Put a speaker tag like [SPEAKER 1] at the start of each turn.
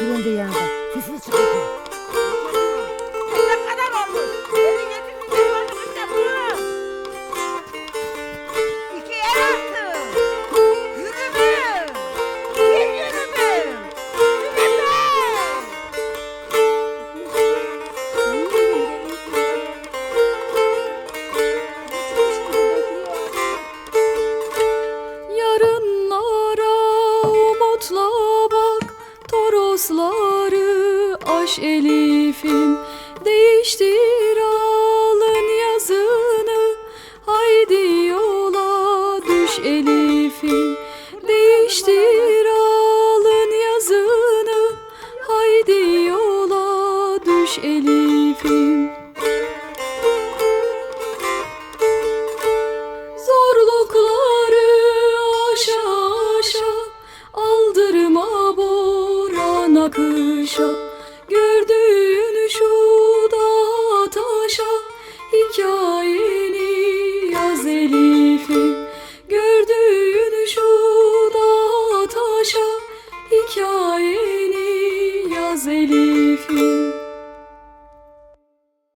[SPEAKER 1] Elinin kanalına halt oldu. Oturuyorum da yanında. Sesini çıkartıyor.
[SPEAKER 2] Ne.
[SPEAKER 3] Yarınlara umutla bak Torosları aş Elif'im. Değiştir alın yazını. Haydi yola düş Elif'im. Değiştir alın yazını. Haydi yola düş Elif'im kışa Gördüğün şu da taşa Hikayeni yaz Elif'im. Gördüğün şu da taşa Hikayeni yaz Elif'im.